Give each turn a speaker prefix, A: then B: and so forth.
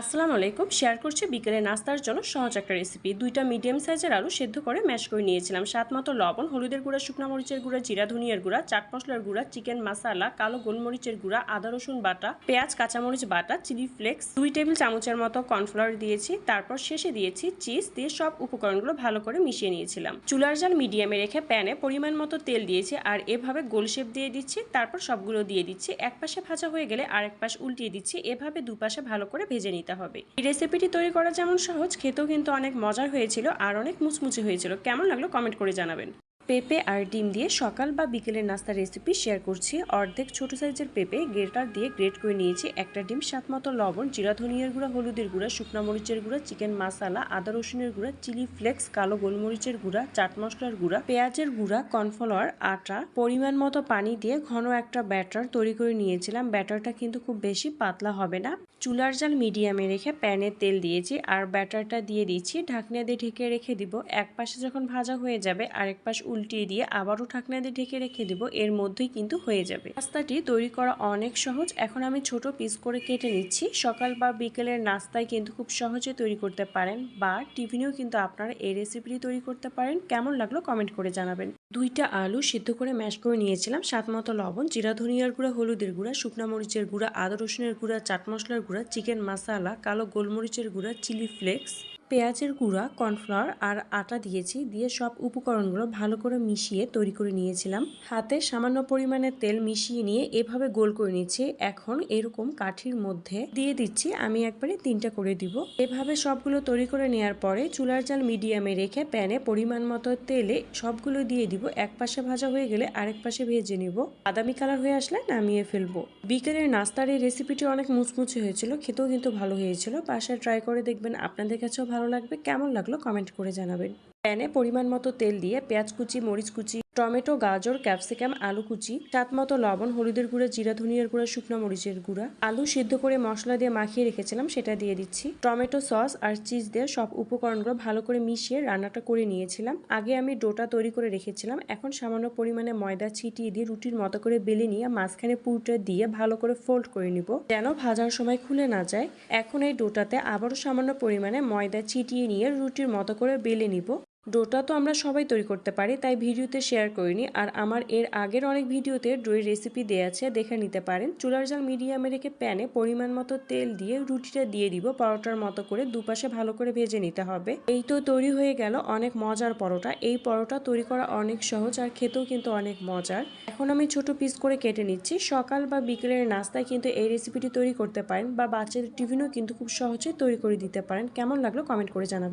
A: আসসালামু আলাইকুম। শেয়ার করছি বিকেলে নাস্তার জন্য সহজ একটা রেসিপি দুইটা মিডিয়াম সাইজের আলু সেদ্ধ করে ম্যাশ করে নিয়েছিলাম। স্বাদ মতো লবণ, হলুদের গুঁড়া, শুকনো মরিচের গুঁড়া, জিরা, ধনিয়ার গুঁড়া, চাট মশলার গুঁড়া চিকেন মশলা কালো গোলমরিচের গুঁড়া, আদা, রসুন বাটা, পেঁয়াজ, কাঁচামরিচ বাটা চিলি ফ্লেক্স দুই টেবিল চামচের মতো কর্নফ্লাওয়ার দিয়েছি। তারপর শেষে দিয়েছি চিজ দিয়ে সব উপকরণগুলো ভালো করে মিশিয়ে নিয়েছিলাম। চুলার জাল মিডিয়ামে রেখে প্যানে পরিমাণ মতো তেল দিয়েছি আর এভাবে গোল শেপ দিয়ে দিচ্ছি। তারপর সবগুলো দিয়ে দিচ্ছি। এক পাশে ভাজা হয়ে গেলে আরেক পাশ উল্টিয়ে দিচ্ছি। এভাবে দুপাশে ভালো করে ভেজে নিতে হবে। এই রেসিপিটি তৈরি করা যেমন সহজ, খেতেও কিন্তু অনেক মজার হয়েছিল আর অনেক মুচমুচে হয়েছিল। কেমন লাগল কমেন্ট করে জানাবেন। পেঁপে আর ডিম দিয়ে সকাল বা বিকেলের নাস্তার রেসিপি শেয়ার করছি। অর্ধেক ছোট সাইজের পেঁপে গ্রেটার দিয়ে গ্রেট করে নিয়েছি। একটা ডিম সাত মতো লবণ, জিরা, ধনিয়ার গুঁড়া, হলুদের গুঁড়া, শুকনো মরিচের গুঁড়া চিকেন মশলা আদা রসুনের গুঁড়া চিলি ফ্লেক্স কালো গোলমরিচের গুঁড়া, চাট মশলার গুঁড়া, পেঁয়াজের গুঁড়া কর্নফ্লাওয়ার আটা, পরিমাণ মতো পানি দিয়ে ঘন একটা ব্যাটার তৈরি করে নিয়েছিলাম। ব্যাটারটা কিন্তু খুব বেশি পাতলা হবে না। চুলার জাল মিডিয়ামে রেখে প্যানে তেল দিয়েছি আর ব্যাটারটা দিয়ে দিচ্ছি। ঢাকনা দিয়ে ঢেকে রেখে দিব। এক পাশে যখন ভাজা হয়ে যাবে, আরেক পাশ উল্টিয়ে দিয়ে আবারও ঢাকনা দিয়ে ঢেকে রেখে দিব। এর মধ্যেই কিন্তু হয়ে যাবে। পাস্তাটি তৈরি করা অনেক সহজ। এখন আমি ছোট পিস করে কেটে নিচ্ছি। সকাল বা বিকেলের নাস্তায় কিন্তু খুব সহজে তৈরি করতে পারেন বা টিফিনেও কিন্তু আপনারা এই রেসিপিটি তৈরি করতে পারেন। কেমন লাগল কমেন্ট করে জানাবেন। দুইটা আলু সিদ্ধ করে ম্যাশ করে নিয়েছিলাম। সাত মতো লবণ, জিরা ধনিয়ার গুঁড়া, হলুদের গুঁড়া, শুকনা মরিচের গুঁড়া, আদা রসুনের গুঁড়া, চাট মশলার গুঁড়া চিকেন মশলা কালো গোলমরিচের গুঁড়া চিলি ফ্লেক্স পেঁয়াজের গুঁড়া, কর্নফ্লাওয়ার আর আটা দিয়েছি, দিয়ে সব উপকরণগুলো ভালো করে মিশিয়ে তৈরি করে নিয়েছিলাম। হাতে সামান্য পরিমাণে তেল মিশিয়ে নিয়ে এভাবে গোল করে নিচ্ছি। এখন এরকম কাঠির মধ্যে দিয়ে দিচ্ছি। আমি একবারে তিনটা করে দিব। এভাবে সবগুলো তৈরি করে নেওয়ার পরে চুলার জাল মিডিয়ামে রেখে প্যানে পরিমাণ মতো তেলে সবগুলো দিয়ে দিব। এক পাশে ভাজা হয়ে গেলে আরেক পাশে ভেজে নিব। বাদামি কালার হয়ে আসলে নামিয়ে ফেলব। বিকেলের নাস্তার এই রেসিপিটি অনেক মুচমুচে হয়েছিল। খেতেও কিন্তু ভালো হয়েছিল। বাসায় ট্রাই করে দেখবেন। আপনাদের কাছেও ভালো লাগবে? কেমন লাগল? কমেন্ট করে জানাবেন। প্যানে পরিমাণ মতো তেল দিয়ে পেঁয়াজ কুচি, মরিচ কুচি টমেটো, গাজর, ক্যাপসিকাম, আলু কুচি, স্বাদ মতো লবণ, হলুদের গুঁড়া, জিরা, ধনিয়ার গুঁড়া, শুকনো মরিচের গুঁড়া। আলু সিদ্ধ করে মশলা দিয়ে মাখিয়ে রেখেছিলাম, সেটা দিয়ে দিচ্ছি। টমেটো সস আর চিজ দিয়ে সব উপকরণগুলো ভালো করে মিশিয়ে রান্নাটা করে নিয়েছিলাম। আগে আমি ডোটা তৈরি করে রেখেছিলাম, এখন সামান্য পরিমাণে ময়দা ছিটিয়ে দিয়ে রুটির মতো করে বেলে নিয়ে মাঝখানে পুরটা দিয়ে ভালো করে ফোল্ড করে নিব, যেন ভাজার সময় খুলে না যায়। এখন এই ডোটাতে আবারও সামান্য পরিমাণে ময়দা ছিটিয়ে নিয়ে রুটির মতো করে বেলে নিব। ডোটা তো আমরা সবাই তৈরি করতে পারি, তাই ভিডিওতে শেয়ার করিনি। আর আমার এর আগের অনেক ভিডিওতে ডোয়ের রেসিপি দেওয়া আছে, দেখে নিতে পারেন। চুলার জাল মিডিয়ামে রেখে প্যানে পরিমাণ মতো তেল দিয়ে রুটিটা দিয়ে দিব, পরোটার মতো করে দুপাশে ভালো করে ভেজে নিতে হবে। এই তো তৈরি হয়ে গেল অনেক মজার পরোটা। এই পরোটা তৈরি করা অনেক সহজ আর খেতেও কিন্তু অনেক মজার। এখন আমি ছোট পিস করে কেটে নিচ্ছি। সকাল বা বিকেলের নাস্তায় কিন্তু এই রেসিপিটি তৈরি করতে পারেন বা বাচ্চাদের টিফিনও কিন্তু খুব সহজে তৈরি করে দিতে পারেন। কেমন লাগল কমেন্ট করে জানাবেন।